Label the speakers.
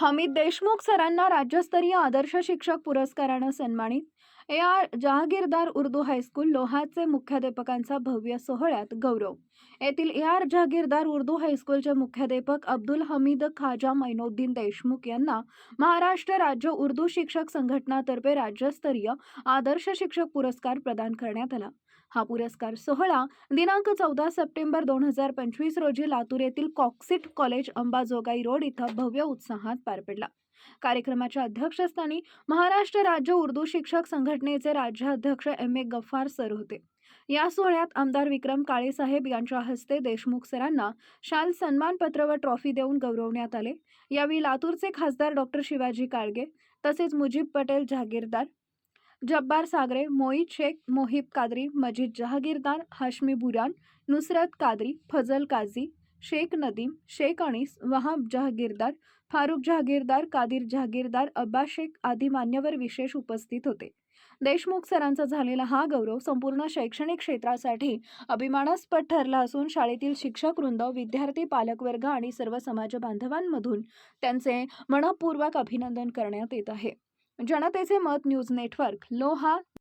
Speaker 1: हमीद देशमुख सरांना राज्यस्तरीय आदर्श शिक्षक पुरस्कारानं सन्मानित A R Jahagirdar Urdu high school लोहाचे मुख्याध्यापकांचा भव्य सोहळ्यात गौरव. येथील ए आर जहागीरदार उर्दू हायस्कूलचे मुख्याध्यापक अब्दुल हमीद खाजा मैनोद्दीन देशमुख यांना महाराष्ट्र राज्य उर्दू शिक्षक संघटनातर्फे राज्यस्तरीय आदर्श शिक्षक पुरस्कार प्रदान करण्यात आला. हा पुरस्कार सोहळा दिनांक चौदा सप्टेंबर दोन हजार पंचवीस रोजी लातूर येथील कॉक्सिट कॉलेज अंबाजोगाई रोड इथं भव्य उत्साहात पार पडला. कार्यक्रमाच्या अध्यक्षस्थानी महाराष्ट्र राज्य उर्दू शिक्षक संघटनेचे राज्याध्यक्ष एम. ए. गफ्फार सर होते. या सोहळ्यात आमदार विक्रम काळेसाहेब यांच्या हस्ते देशमुख सरांना शाल सन्मानपत्र व ट्रॉफी देऊन गौरवण्यात आले. यावेळी लातूरचे खासदार डॉक्टर शिवाजी काळगे तसेच मुजीब पटेल जहागीरदार जब्बार सागरे मोईद शेख मोहिब कादरी मजीद जहागीरदार हाशमी बुरान नुसरत कादरी फजल काझी शेख नदीम शेख अणीस वहाब जहागीरदार फारुख जहागीरदार कादिर जहागीरदार अब्बा शेख आदी मान्यवर विशेष उपस्थित होते. देशमुख सरांचा झालेला हा गौरव संपूर्ण शैक्षणिक क्षेत्रासाठी अभिमानास्पद ठरला असून शाळेतील शिक्षक वृंद विद्यार्थी पालकवर्ग आणि सर्व समाज बांधवांमधून त्यांचे मनपूर्वक अभिनंदन करण्यात येत आहे. जनतेचे मत न्यूज नेटवर्क लोहा